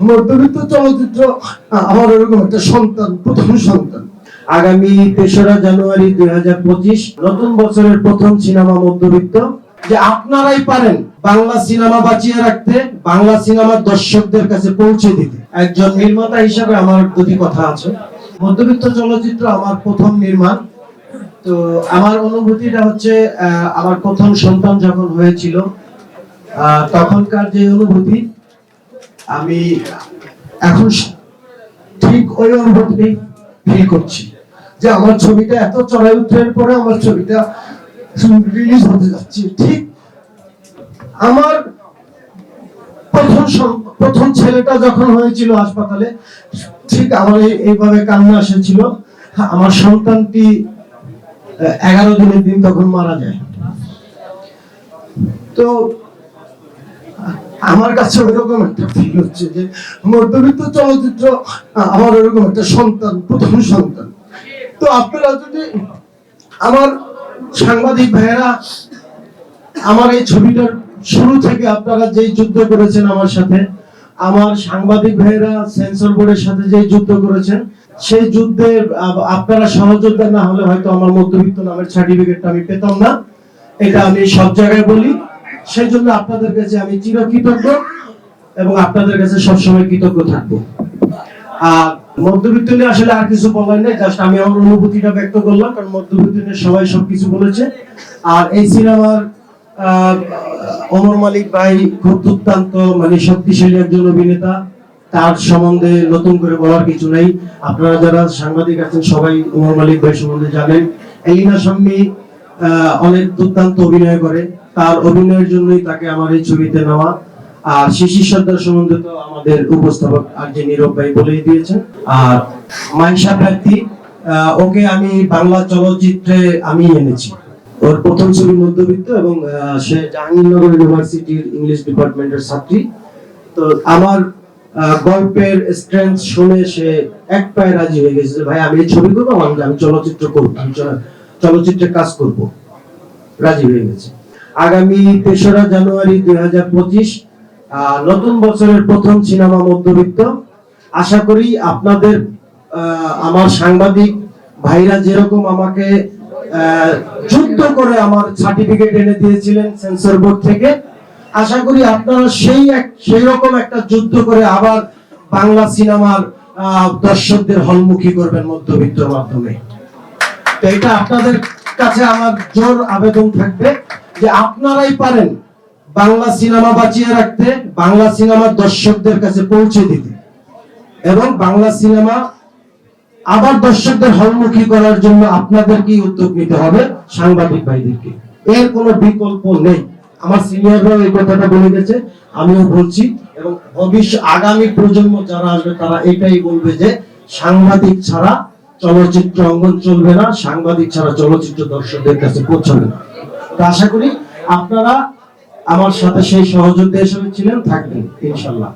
মধ্যবিত্ত চলচ্চিত্র আমার এরকম একটা সন্তান, প্রথম সন্তান। আগামী তেসরা জানুয়ারি দুই হাজার পঁচিশ, নতুন বছরের প্রথম সিনেমা মধ্যবিত্ত। যে আপনারাই পারেন বাংলা সিনেমা বাঁচিয়ে রাখতে, বাংলা সিনেমার দর্শকদের কাছে পৌঁছে দিতে। একজন নির্মাতা হিসাবে আমার দুটি কথা আছে। মধ্যবিত্ত চলচ্চিত্র আমার প্রথম নির্মাণ। তো আমার অনুভূতিটা হচ্ছে আমার প্রথম সন্তান যখন হয়েছিল তখনকার যে অনুভূতি আমি এখন ঠিক ওই অনুভূতি ফিল করছি। যে আমার ছবিটা এত চড়াই উত্তরের পরে আমার ছবিটা রিলিজ হতে যাচ্ছে। ঠিক আমার প্রথম প্রথম ছেলেটা যখন হয়েছিল হাসপাতালে, ঠিক আমার এই- এইভাবে কান্না এসেছিল। আমার সন্তানটি এগারো দিনের দিন তখন মারা যায়। তো আমার কাছে ওইরকম একটা ফিল হচ্ছে যে, মধ্যবিত্ত চলচ্চিত্র আমার ওইরকম একটা সন্তান, প্রথম সন্তান। তো আপনারা যদি আমার সাংবাদিক ভাইয়েরা আমার এই ছবিটার শুরু থেকে আপনারা যেই যুদ্ধ করেছেন আমার সাথে, আমার সাংবাদিক ভাইয়েরা সেন্সর বোর্ডের সাথে যেই যুদ্ধ করেছেন, সেই যুদ্ধে আপনারা সহযোদ্ধা না হলে হয়তো আমার মধ্যবিত্ত নামের সার্টিফিকেটটা আমি পেতাম না। এটা আমি সব জায়গায় বলি। সেই জন্য আপনাদের কাছে আমি চিরকৃতজ্ঞ এবং আপনাদের কাছে সবসময় কৃতজ্ঞ থাকব। আর মধ্যবিত্ত নিয়ে আসলে আর কিছু বলার নেই, জাস্ট আমি আমার অনুভূতিটা ব্যক্ত করলাম, কারণ মধ্যবিত্ত নিয়ে সবাই সবকিছু বলেছে। আর এই সিনেমার অমর মালিক ভাই খুব দুর্দান্ত মানে শক্তিশালী একজন অভিনেতা। তার সম্বন্ধে নতুন করে বলার কিছু নাই। আপনারা যারা সাংবাদিক আছেন, সবাই ওমর মালিক ভাই সম্বন্ধে জানেন। এলিনা সম্মি অনেক দুর্দান্ত অভিনয় করে। তার অভিনয়ের জন্যই তাকে আমার এই ছবিতে নেওয়া। আর শিশির সর্দার সম্বন্ধে তো আমাদের উপস্থাপক আর যে নীরব ভাই বলেই দিয়েছেন। আর মাইশা আহ, ওকে আমি বাংলা চলচ্চিত্রে আমি এনেছি। ওর প্রথম ছবি মধ্যবিত্ত এবং সে জাহাঙ্গীরনগর ইউনিভার্সিটির ইংলিশ ডিপার্টমেন্টের ছাত্রী। তো আমার গল্পের স্ট্রেংথ শুনে সে এক পায়ে রাজি হয়ে গেছে ভাই আমি এই ছবি করব আমি চলচ্চিত্র করব আমি চল- চলচ্চিত্রে কাজ করব। রাজি হয়ে গেছে। আগামী তেসরা জানুয়ারি দুই হাজার পঁচিশ নতুন বছরের প্রথম সিনেমা মধ্যবিত্ত। আশা করি আপনাদের আমার সাংবাদিক ভাইরা যেরকম আমাকে যুদ্ধ করে আমার সার্টিফিকেট এনে দিয়েছিলেন সেন্সর বোর্ড থেকে, আশা করি আপনারা সেই এক সেই রকম একটা যুদ্ধ করে আবার বাংলা সিনেমার দর্শকদের হলমুখী করবেন মধ্যবিত্তর মাধ্যমে। তো এটা আপনাদের কাছে আমার জোর আবেদন থাকবে। যে আপনারাই পারেন বাংলা সিনেমা বাঁচিয়ে রাখতে, বাংলা সিনেমার দর্শকদের কাছে পৌঁছে দিতে। এবং বাংলা সিনেমা আবার দর্শকদের হলমুখী করার জন্য আপনাদেরকেই উদ্যোগ নিতে হবে সাংবাদিক ভাইদেরকে। এর কোনো বিকল্প নেই। আমার সিনিয়ররাও এই কথাটা বলে গেছে, আমিও বলছি, এবং ভবিষ্যৎ আগামী প্রজন্ম যারা আসবে, তারা এটাই বলবে যে সাংবাদিক ছাড়া চলচ্চিত্র অঙ্গন চলবে না, সাংবাদিক ছাড়া চলচ্চিত্র দর্শকদের কাছে পৌঁছাবে না। আশা করি আপনারা আমার সাথে সেই সহযোদ্ধা হিসেবে ছিলেন থাকবেন ইনশাল্লাহ।